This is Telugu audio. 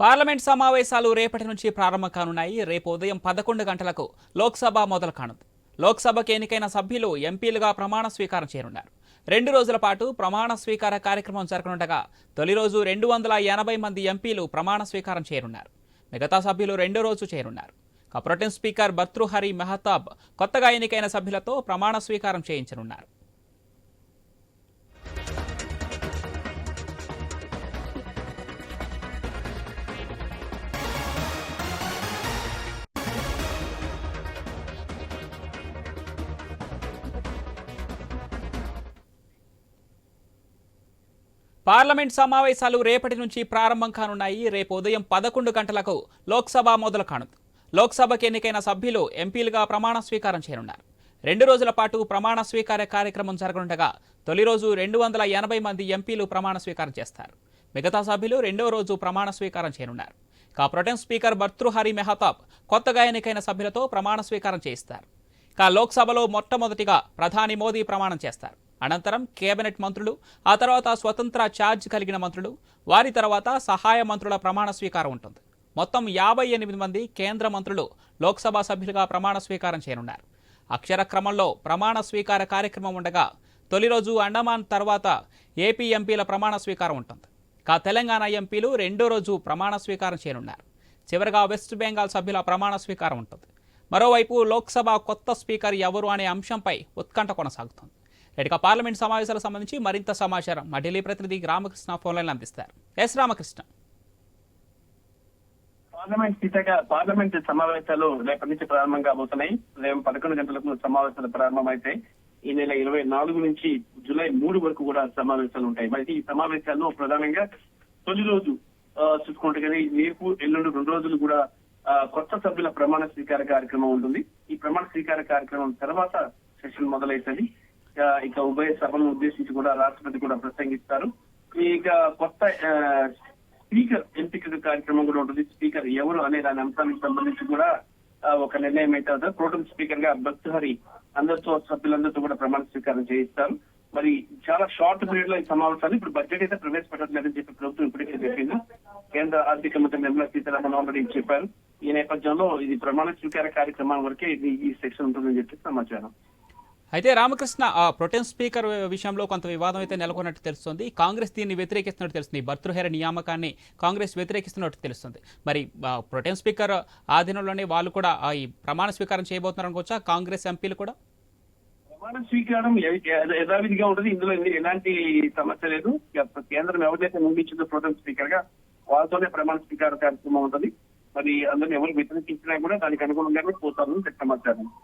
పార్లమెంట్ సమావేశాలు రేపటి నుంచి ప్రారంభం కానున్నాయి. రేపు ఉదయం పదకొండు గంటలకు లోక్సభ మొదలు కానుంది. లోక్సభకు ఎన్నికైన సభ్యులు ఎంపీలుగా ప్రమాణ స్వీకారం చేరున్నారు రెండు రోజుల పాటు ప్రమాణ స్వీకార కార్యక్రమం జరగనుండగా తొలి రోజు రెండు వందల ఎనభై మంది ఎంపీలు ప్రమాణ స్వీకారం చేరున్నారు మిగతా సభ్యులు రెండో రోజు చేరున్నారు. కప్రోటెన్ స్పీకర్ బత్రుహరి మెహతాబ్ కొత్తగా ఎన్నికైన సభ్యులతో ప్రమాణ స్వీకారం చేయించనున్నారు. పార్లమెంట్ సమావేశాలు రేపటి నుంచి ప్రారంభం కానున్నాయి. రేపు ఉదయం పదకొండు గంటలకు లోక్సభ మొదలు కానుంది. లోక్సభకు ఎన్నికైన సభ్యులు ఎంపీలుగా ప్రమాణ స్వీకారం చేయనున్నారు. రెండు రోజుల పాటు ప్రమాణ స్వీకార కార్యక్రమం జరగనుండగా తొలి రోజు రెండు వందల ఎనభై మంది ఎంపీలు ప్రమాణ స్వీకారం చేస్తారు. మిగతా సభ్యులు రెండో రోజు ప్రమాణ స్వీకారం చేయనున్నారు. కా ప్రొటెం స్పీకర్ భర్తృహరి మెహతాబ్ కొత్తగా ఎన్నికైన సభ్యులతో ప్రమాణ స్వీకారం చేయిస్తారు. కా లోక్సభలో మొట్టమొదటిగా ప్రధాని మోదీ ప్రమాణం చేస్తారు. అనంతరం కేబినెట్ మంత్రులు ఆ తర్వాత స్వతంత్ర ఛార్జ్ కలిగిన మంత్రులు వారి తర్వాత సహాయ మంత్రుల ప్రమాణ స్వీకారం ఉంటుంది. మొత్తం యాభై ఎనిమిది మంది కేంద్ర మంత్రులు లోక్సభ సభ్యులుగా ప్రమాణ స్వీకారం చేయనున్నారు. అక్షర క్రమంలో ప్రమాణ స్వీకార కార్యక్రమం ఉండగా తొలి రోజు అండమాన్ తర్వాత ఏపీ ఎంపీల ప్రమాణ స్వీకారం ఉంటుంది. కా తెలంగాణ ఎంపీలు రెండో రోజు ప్రమాణ స్వీకారం చేయనున్నారు. చివరగా వెస్ట్ బెంగాల్ సభ్యుల ప్రమాణ స్వీకారం ఉంటుంది. మరోవైపు లోక్సభ కొత్త స్పీకర్ ఎవరు అనే అంశంపై ఉత్కంఠ కొనసాగుతుంది. రెడ్డిగా పార్లమెంట్ సమావేశాలకు సంబంధించి మరింత సమాచారం మా ఢిల్లీ ప్రతినిధి రామకృష్ణ ఫోన్లైన్ అందిస్తారు. ఎస్ రామకృష్ణ. పార్లమెంట్ సీతగా పార్లమెంట్ సమావేశాలు రేపటి నుంచి ప్రారంభం కాబోతున్నాయి. రేపు పదకొండు గంటలకు సమావేశాలు ప్రారంభమైతే ఈ నెల ఇరవై నాలుగు నుంచి జూలై మూడు వరకు కూడా సమావేశాలు ఉంటాయి. మరి ఈ సమావేశాల్లో ప్రధానంగా తొలి రోజు ఆ, చూసుకుంటే కానీ రేపు ఎల్లుండి రెండు రోజులు కూడా కొత్త సభ్యుల ప్రమాణ స్వీకార కార్యక్రమం ఉంటుంది. ఈ ప్రమాణ స్వీకార కార్యక్రమం తర్వాత సెషన్ మొదలైతుంది. ఇక ఉభయ సభను ఉద్దేశించి కూడా రాష్ట్రపతి కూడా ప్రసంగిస్తారు. ఇక కొత్త స్పీకర్ ఎంపిక కార్యక్రమం కూడా ఉంటుంది. స్పీకర్ ఎవరు అనే దాని అంశానికి సంబంధించి కూడా ఒక నిర్ణయం అయితే అవుతుంది ప్రోటం స్పీకర్గా భక్తహరి అందరితో సభ్యులందరితో కూడా ప్రమాణ స్వీకారం చేయిస్తారు. మరి చాలా షార్ట్ పీరియడ్లో ఈ సమావేశాలు ఇప్పుడు బడ్జెట్ అయితే ప్రవేశపెట్టట్లేదని చెప్పి ప్రభుత్వం ఇప్పటికే చెప్పింది. కేంద్ర ఆర్థిక మంత్రి నిర్మలా సీతారామన్ ఆల్రెడీ చెప్పారు. ఈ నేపథ్యంలో ఇది ప్రమాణ స్వీకార కార్యక్రమం వరకే ఇది ఈ సెక్షన్ ఉంటుందని చెప్పి సమాచారం. అయితే రామకృష్ణ ఆ ప్రొటెం స్పీకర్ విషయంలో కొంత వివాదం అయితే నెలకొన్నట్టు తెలుస్తుంది. కాంగ్రెస్ దీన్ని వ్యతిరేకిస్తున్నట్టు తెలుస్తుంది. భర్తృహేర నియామకాన్ని కాంగ్రెస్ వ్యతిరేకిస్తున్నట్టు తెలుస్తుంది. మరి ఆ, ప్రొటెం స్పీకర్ ఆధీనంలోనే వాళ్ళు కూడా ఈ ప్రమాణ స్వీకారం చేయబోతున్నారు అనుకోవచ్చా కాంగ్రెస్ ఎంపీలు కూడా? ప్రమాణ స్వీకారం యథావిధిగా ఉంటుంది. ఇందులో ఎలాంటి సమస్య లేదు. కేంద్రం ఎవరైతే నియమించిందో ప్రోటం స్పీకర్గా వాళ్ళతోనే ప్రమాణ స్వీకార కార్యక్రమం ఉంటుంది. మరి అందరిని ఎవరు వ్యతిరేకించినా కూడా దానికి అనుగుణంగానే పోతారని సమాచారం.